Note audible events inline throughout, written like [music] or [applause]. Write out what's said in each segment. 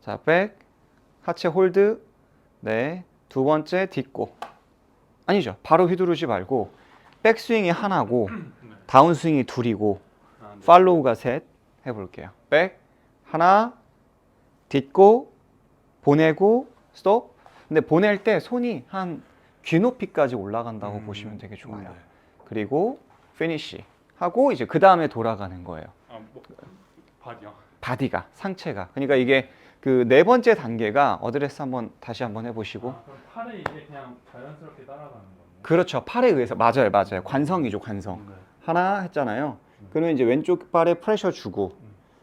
자, 백, 하체 홀드, 네, 두 번째 딛고. 아니죠. 바로 휘두르지 말고 백스윙이 하나고 다운스윙이 둘이고 아, 네. 팔로우가 셋 해볼게요. 백, 하나, 딛고, 보내고, 스톱. 근데 보낼 때 손이 한 귀 높이까지 올라간다고 음, 보시면 되게 좋아요. 네. 그리고 피니시 하고 이제 그 다음에 돌아가는 거예요. 아, 뭐, 바디요. 바디가 상체가. 그러니까 이게 그 네 번째 단계가 어드레스 한번 다시 한번 해보시고. 아, 그럼 팔을 이제 그냥 자연스럽게 따라가는 거네요. 그렇죠. 팔에 의해서 맞아요, 맞아요. 관성이죠, 관성. 네. 하나 했잖아요. 그러면 이제 왼쪽 발에 프레셔 주고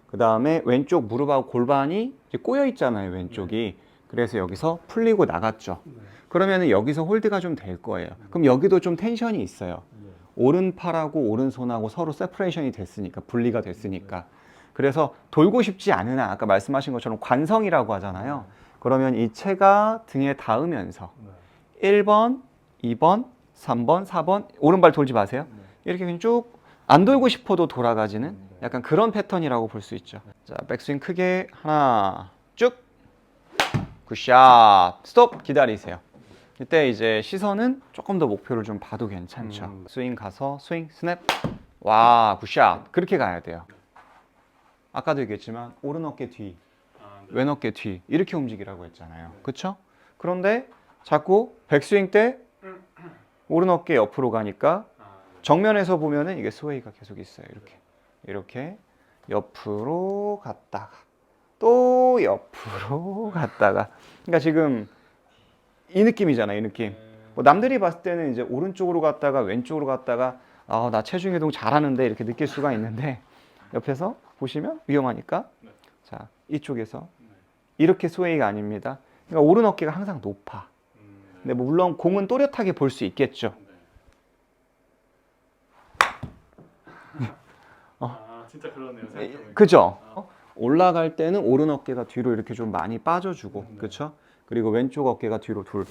그 다음에 왼쪽 무릎하고 골반이 이제 꼬여 있잖아요, 왼쪽이. 그래서 여기서 풀리고 나갔죠. 네. 그러면 여기서 홀드가 좀 될 거예요. 그럼 여기도 좀 텐션이 있어요. 네. 오른팔하고 오른손하고 서로 세퍼레이션이 됐으니까 분리가 됐으니까. 그래서 돌고 싶지 않으나 아까 말씀하신 것처럼 관성이라고 하잖아요. 그러면 이 체가 등에 닿으면서 네. 1번, 2번, 3번, 4번 오른발 돌지 마세요. 네. 이렇게 그냥 쭉 안 돌고 싶어도 돌아가지는 약간 그런 패턴이라고 볼 수 있죠. 자, 백스윙 크게 하나 쭉 굿샷 스톱 기다리세요. 이때 이제 시선은 조금 더 목표를 좀 봐도 괜찮죠. 음. 스윙 가서 스윙 스냅 와 굿샷 그렇게 가야 돼요. 아까도 얘기했지만 오른 어깨 뒤, 아, 네. 왼 어깨 뒤 이렇게 움직이라고 했잖아요. 그렇죠? 그런데 자꾸 백스윙 때 오른 어깨 옆으로 가니까 아, 네. 정면에서 보면은 이게 스웨이가 계속 있어요. 이렇게 이렇게 옆으로 갔다가 또 옆으로 [laughs] 갔다가 그러니까 지금 이 느낌이잖아요. 이 느낌. 뭐 남들이 봤을 때는 이제 오른쪽으로 갔다가 왼쪽으로 갔다가 아, 나 체중 이동 잘하는데 이렇게 느낄 수가 있는데 옆에서 보시면 위험하니까 네. 자 이쪽에서 네. 이렇게 스웨이가 아닙니다. 그러니까 오른 어깨가 항상 높아. 음, 네. 근데 뭐 물론 공은 또렷하게 볼 수 있겠죠. 네. [laughs] 아, 진짜 그러네요. 생각해보니까. 그죠? 아. 올라갈 때는 오른 어깨가 뒤로 이렇게 좀 많이 빠져주고, 네. 그렇죠? 그리고 왼쪽 어깨가 뒤로 둘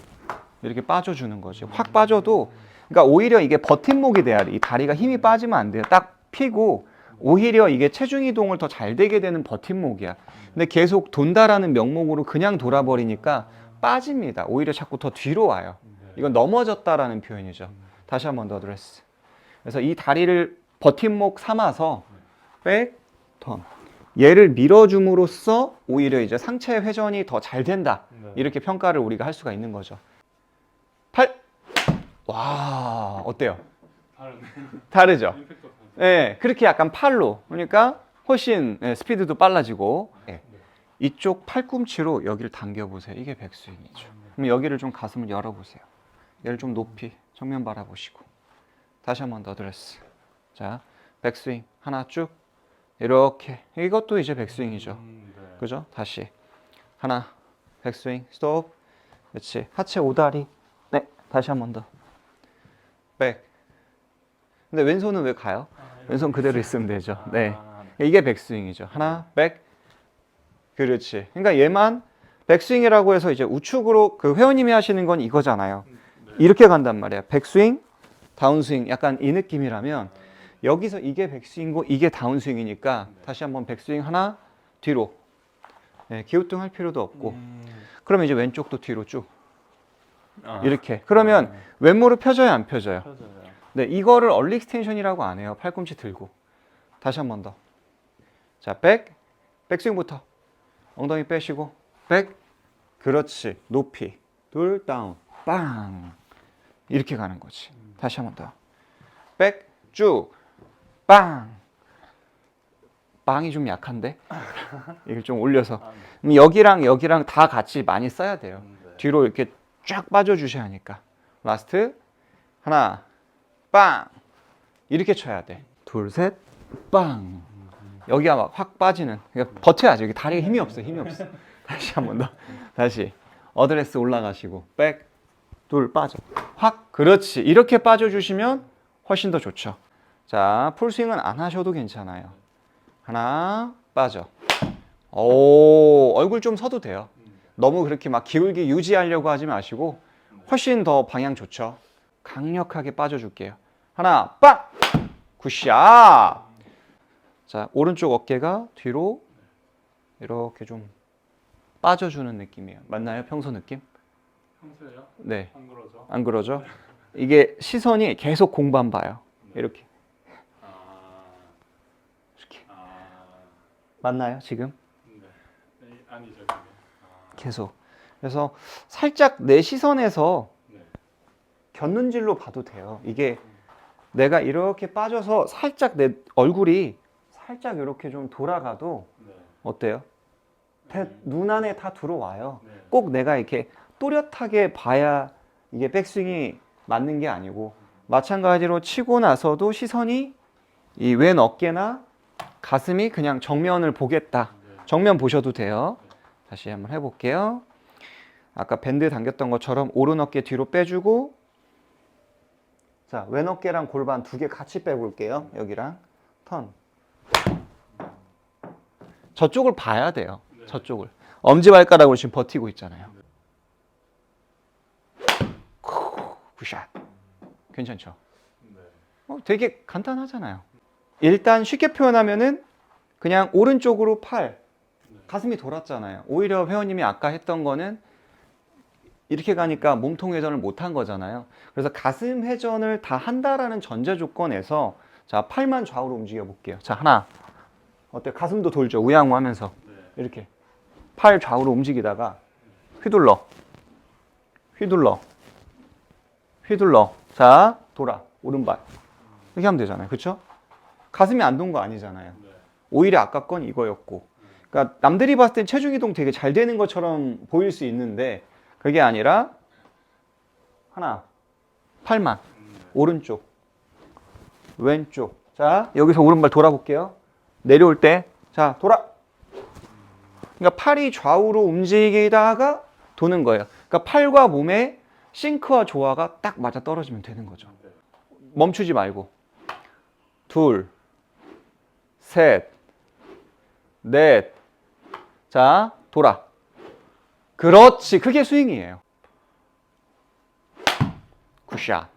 이렇게 빠져주는 거지. 확 빠져도, 그러니까 오히려 이게 버팀목이 돼야 돼. 이 다리가 힘이 빠지면 안 돼요. 딱 피고 오히려 이게 체중 이동을 더 잘 되게 되는 버팀목이야. 근데 계속 돈다라는 명목으로 그냥 돌아버리니까 빠집니다. 오히려 자꾸 더 뒤로 와요. 네. 이건 넘어졌다라는 표현이죠. 다시 한 번 더 드레스. 그래서 이 다리를 버팀목 삼아서 백, 턴. 얘를 밀어줌으로써 오히려 이제 상체 회전이 더 잘 된다. 네. 이렇게 평가를 우리가 할 수가 있는 거죠. 팔. 와, 어때요? 다르죠? [laughs] 예, 그렇게 약간 팔로. 그러니까 훨씬 예, 스피드도 빨라지고. 예. 이쪽 팔꿈치로 여기를 당겨보세요. 이게 백스윙이죠. 그럼 여기를 좀 가슴을 열어보세요. 얘를 좀 높이 정면 바라보시고. 다시 한 번 더 드레스. 자, 백스윙 하나 쭉 이렇게 이것도 이제 백스윙이죠. 음, 네. 그죠? 다시 하나 백스윙 스톱. 그렇지. 하체 오다리. 네, 다시 한 번 더. 백. 근데 왼손은 왜 가요? 아. 왼손 그대로 있으면 되죠. 네. 아, 네. 이게 백스윙이죠. 하나, 백. 그렇지. 그러니까 얘만 백스윙이라고 해서 이제 우측으로 그 회원님이 하시는 건 이거잖아요. 네. 이렇게 간단 말이야. 백스윙, 다운스윙. 약간 이 느낌이라면 여기서 이게 백스윙이고 이게 다운스윙이니까 다시 한번 백스윙 하나 뒤로. 네, 기우뚱 할 필요도 없고. 음. 그러면 이제 왼쪽도 뒤로 쭉 아, 이렇게. 그러면 네. 왼무릎 펴져요, 안 펴져요? 펴져요. 네, 이거를 얼리 익스텐션이라고 안 해요. 팔꿈치 들고. 다시 한 번 더. 자, 백. 백스윙부터. 엉덩이 빼시고. 백. 그렇지. 높이. 둘, 다운. 빵. 이렇게 가는 거지. 다시 한 번 더. 백. 쭉. 빵. 빵이 좀 약한데? 이걸 좀 올려서. 아, 네. 여기랑 여기랑 다 같이 많이 써야 돼요. 음, 네. 뒤로 이렇게 쫙 빠져주셔야 하니까. 라스트. 하나, 빵. 이렇게 쳐야 돼. 둘, 셋, 빵. 여기가 막 확 빠지는. 그러니까 버텨야죠. 여기 다리가 힘이 없어, 힘이 없어. [laughs] 다시 한 번 더. 다시. 어드레스 올라가시고. 백, 둘, 빠져. 확. 그렇지. 이렇게 빠져주시면 훨씬 더 좋죠. 자, 풀스윙은 안 하셔도 괜찮아요. 하나, 빠져. 오, 얼굴 좀 서도 돼요. 너무 그렇게 막 기울기 유지하려고 하지 마시고 훨씬 더 방향 좋죠. 강력하게 빠져줄게요. 하나, 빵! 굿샷! 자, 오른쪽 어깨가 뒤로 이렇게 좀 빠져주는 느낌이에요. 맞나요? 평소 느낌? 평소에요? 네. 안 그러죠? 안 그러죠? 이게 시선이 계속 공반 봐요. 이렇게. 아, 이렇게. 아, 맞나요? 지금? 네. 이- 아니죠 그게. 아, 계속. 그래서 살짝 내 시선에서 네. 곁눈질로 봐도 돼요. 이게 내가 이렇게 빠져서 살짝 내 얼굴이 살짝 이렇게 좀 돌아가도 네. 어때요? 대- 눈 안에 다 들어와요. 네. 꼭 내가 이렇게 또렷하게 봐야 이게 백스윙이 맞는 게 아니고 마찬가지로 치고 나서도 시선이 이 왼 어깨나 가슴이 그냥 정면을 보겠다. 네. 정면 보셔도 돼요. 다시 한번 해볼게요. 아까 밴드 당겼던 것처럼 오른 어깨 뒤로 빼주고 자, 왼 어깨랑 골반 두 개 같이 빼볼게요. 여기랑 턴. 저쪽을 봐야 돼요. 네. 저쪽을. 엄지발가락으로 지금 버티고 있잖아요. 굿샷. 괜찮죠? 네. 어, 되게 간단하잖아요. 일단 쉽게 표현하면은 그냥 오른쪽으로 팔, 가슴이 돌았잖아요. 오히려 회원님이 아까 했던 거는 이렇게 가니까 몸통 회전을 못한 거잖아요. 그래서 가슴 회전을 다 한다라는 전제 조건에서 자, 팔만 좌우로 움직여 볼게요. 자, 하나. 어때? 가슴도 돌죠. 우양우 하면서. 네. 이렇게. 팔 좌우로 움직이다가 휘둘러. 휘둘러. 휘둘러. 자, 돌아. 오른발. 이렇게 하면 되잖아요. 그렇죠? 가슴이 안 돈 거 아니잖아요. 네. 오히려 아까 건 이거였고. 그러니까 남들이 봤을 땐 체중 이동 되게 잘 되는 것처럼 보일 수 있는데 그게 아니라 하나. 팔만. 오른쪽. 왼쪽. 자, 여기서 오른발 돌아볼게요. 내려올 때. 자, 돌아. 그러니까 팔이 좌우로 움직이다가 도는 거예요. 그러니까 팔과 몸의 싱크와 조화가 딱 맞아 떨어지면 되는 거죠. 네. 멈추지 말고. 둘, 셋, 넷. 자, 돌아. 그렇지. 그게 스윙이에요. 굿샷.